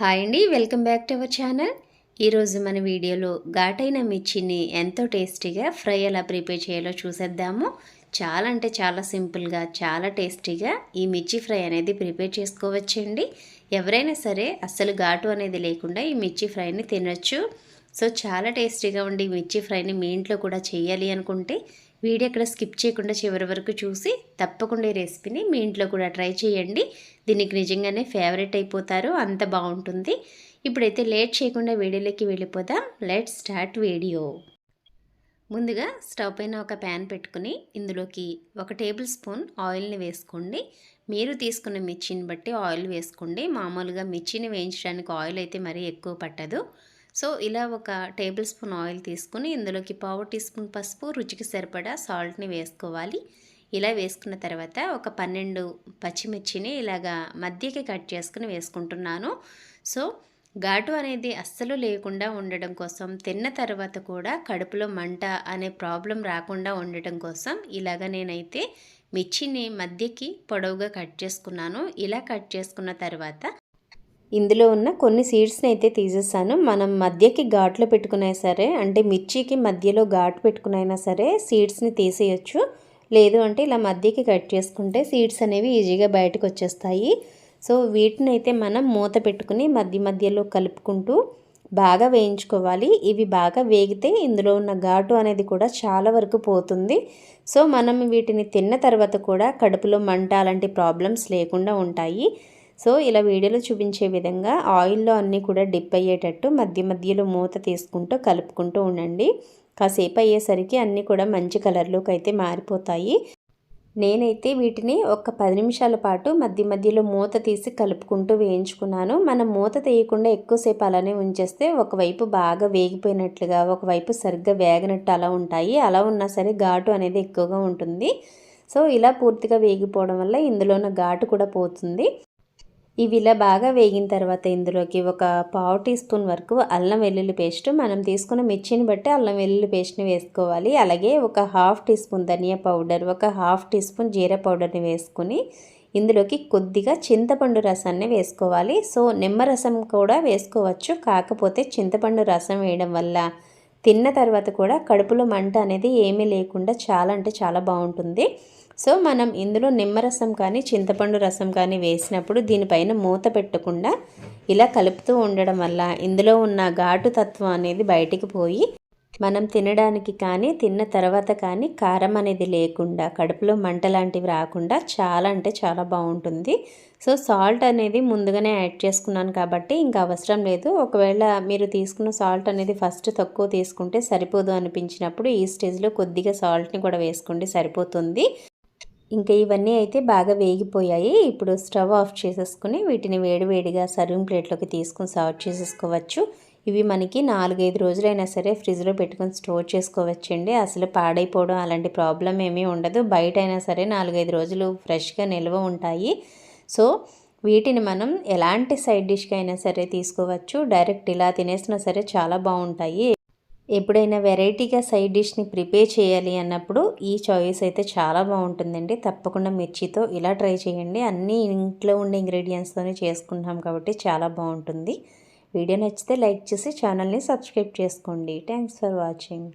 Hi అండి welcome back to our channel. ఈరోజు మన వీడియోలో ఘాటైన మిర్చిని ఎంతో టేస్టీగా ఫ్రై ఎలా ప్రిపేర్ చేయాలో చూసేద్దాము. చాలా అంటే చాలా సింపుల్గా చాలా టేస్టీగా ఈ మిర్చి ఫ్రై అనేది ప్రిపేర్ చేసుకోవచ్చండి. ఎవరైనా సరే అస్సలు ఘాటు అనేది లేకుండా ఈ మిర్చి ఫ్రైని తినొచ్చు. సో చాలా టేస్టీగా ఉండి మిర్చి ఫ్రైని మీ ఇంట్లో కూడా చేయాలి అనుకుంటే వీడియో అక్కడ స్కిప్ చేయకుండా చివరి వరకు చూసి తప్పకుండా ఈ రెసిపీని మీ ఇంట్లో కూడా ట్రై చేయండి. దీనికి నిజంగానే ఫేవరెట్ అయిపోతారు. అంత బాగుంటుంది. ఇప్పుడైతే లేట్ చేయకుండా వీడియోలోకి వెళ్ళిపోదాం. లెట్ స్టార్ట్ వీడియో ముందుగా స్టవ్ పైన ఒక ప్యాన్ పెట్టుకుని ఇందులోకి ఒక టేబుల్ స్పూన్ ఆయిల్ని వేసుకోండి. మీరు తీసుకున్న మిర్చిని బట్టి ఆయిల్ వేసుకోండి. మామూలుగా మిర్చిని వేయించడానికి ఆయిల్ అయితే మరీ ఎక్కువ పట్టదు. సో ఇలా ఒక టేబుల్ స్పూన్ ఆయిల్ తీసుకుని ఇందులోకి పావు టీ స్పూన్ పసుపు రుచికి సరిపడా సాల్ట్ని వేసుకోవాలి. ఇలా వేసుకున్న తర్వాత ఒక పన్నెండు పచ్చిమిర్చిని ఇలాగా మధ్యకి కట్ చేసుకుని వేసుకుంటున్నాను. సో ఘాటు అనేది అస్సలు లేకుండా ఉండడం కోసం తిన్న తర్వాత కూడా కడుపులో మంట అనే ప్రాబ్లం రాకుండా ఉండటం కోసం ఇలాగ నేనైతే మిర్చిని మధ్యకి పొడవుగా కట్ చేసుకున్నాను. ఇలా కట్ చేసుకున్న తర్వాత ఇందులో ఉన్న కొన్ని సీడ్స్ని అయితే తీసేసాను. మనం మధ్యకి ఘాట్లో పెట్టుకున్నా సరే అంటే మిర్చికి మధ్యలో ఘాటు పెట్టుకునైనా సరే సీడ్స్ని తీసేయచ్చు. లేదు అంటే ఇలా మధ్యకి కట్ చేసుకుంటే సీడ్స్ అనేవి ఈజీగా బయటకు వచ్చేస్తాయి. సో వీటిని అయితే మనం మూత పెట్టుకుని మధ్య మధ్యలో కలుపుకుంటూ బాగా వేయించుకోవాలి. ఇవి బాగా వేగితే ఇందులో ఉన్న ఘాటు అనేది కూడా చాలా వరకు పోతుంది. సో మనం వీటిని తిన్న తర్వాత కూడా కడుపులో మంట అలాంటి ప్రాబ్లమ్స్ లేకుండా ఉంటాయి. సో ఇలా వీడియోలో చూపించే విధంగా ఆయిల్లో అన్నీ కూడా డిప్ అయ్యేటట్టు మధ్య మధ్యలో మూత తీసుకుంటూ కలుపుకుంటూ ఉండండి. కాసేపు అయ్యేసరికి అన్నీ కూడా మంచి కలర్లోకి అయితే మారిపోతాయి. నేనైతే వీటిని ఒక పది నిమిషాల పాటు మధ్య మధ్యలో మూత తీసి కలుపుకుంటూ వేయించుకున్నాను. మనం మూత తీయకుండా ఎక్కువసేపు అలానే ఉంచేస్తే ఒకవైపు బాగా వేగిపోయినట్లుగా ఒకవైపు సరిగ్గా వేగనట్టు అలా ఉంటాయి. అలా ఉన్నా సరే ఘాటు అనేది ఎక్కువగా ఉంటుంది. సో ఇలా పూర్తిగా వేగిపోవడం వల్ల ఇందులో ఉన్న ఘాటు కూడా పోతుంది. ఇవి ఇలా బాగా వేగిన తర్వాత ఇందులోకి ఒక పావు టీ స్పూన్ వరకు అల్లం వెల్లుల్లి పేస్ట్ మనం తీసుకున్న మిర్చిని బట్టి అల్లం వెల్లుల్లి పేస్ట్ని వేసుకోవాలి. అలాగే ఒక హాఫ్ టీ స్పూన్ ధనియా పౌడర్ ఒక హాఫ్ టీ స్పూన్ జీరా పౌడర్ని వేసుకుని ఇందులోకి కొద్దిగా చింతపండు రసాన్ని వేసుకోవాలి. సో నిమ్మరసం కూడా వేసుకోవచ్చు. కాకపోతే చింతపండు రసం వేయడం వల్ల తిన్న తర్వాత కూడా కడుపులో మంట అనేది ఏమీ లేకుండా చాలా అంటే చాలా బాగుంటుంది. సో మనం ఇందులో నిమ్మరసం కానీ చింతపండు రసం కానీ వేసినప్పుడు దీనిపైన మూత పెట్టకుండా ఇలా కలుపుతూ ఉండడం వల్ల ఇందులో ఉన్న ఘాటు తత్వం అనేది బయటికి పోయి మనం తినడానికి కానీ తిన్న తర్వాత కానీ కారం అనేది లేకుండా కడుపులో మంట లాంటివి రాకుండా చాలా అంటే చాలా బాగుంటుంది. సో సాల్ట్ అనేది ముందుగానే యాడ్ చేసుకున్నాను కాబట్టి ఇంకా అవసరం లేదు. ఒకవేళ మీరు తీసుకున్న సాల్ట్ అనేది ఫస్ట్ తక్కువ తీసుకుంటే సరిపోదు అనిపించినప్పుడు ఈ స్టేజ్లో కొద్దిగా సాల్ట్ని కూడా వేసుకోండి సరిపోతుంది. ఇంకా ఇవన్నీ అయితే బాగా వేగిపోయాయి. ఇప్పుడు స్టవ్ ఆఫ్ చేసేసుకుని వీటిని వేడివేడిగా సర్వింగ్ ప్లేట్లోకి తీసుకుని సర్వ్ చేసేసుకోవచ్చు. ఇవి మనకి నాలుగైదు రోజులైనా సరే ఫ్రిడ్జ్లో పెట్టుకొని స్టోర్ చేసుకోవచ్చండి. అసలు పాడైపోవడం అలాంటి ప్రాబ్లం ఏమీ ఉండదు. బయట అయినా సరే నాలుగైదు రోజులు ఫ్రెష్గా నిల్వ ఉంటాయి. సో వీటిని మనం ఎలాంటి సైడ్ డిష్కి అయినా సరే తీసుకోవచ్చు. డైరెక్ట్ ఇలా తినేసినా సరే చాలా బాగుంటాయి. ఎప్పుడైనా వెరైటీగా సైడ్ డిష్ని ప్రిపేర్ చేయాలి అన్నప్పుడు ఈ చాయిస్ అయితే చాలా బాగుంటుందండి. తప్పకుండా మిర్చితో ఇలా ట్రై చేయండి. అన్నీ ఇంట్లో ఉండే ఇంగ్రీడియంట్స్తోనే చేసుకుంటాం కాబట్టి చాలా బాగుంటుంది. వీడియో నచ్చితే లైక్ చేసి ఛానల్ని సబ్స్క్రైబ్ చేసుకోండి. Thanks for watching.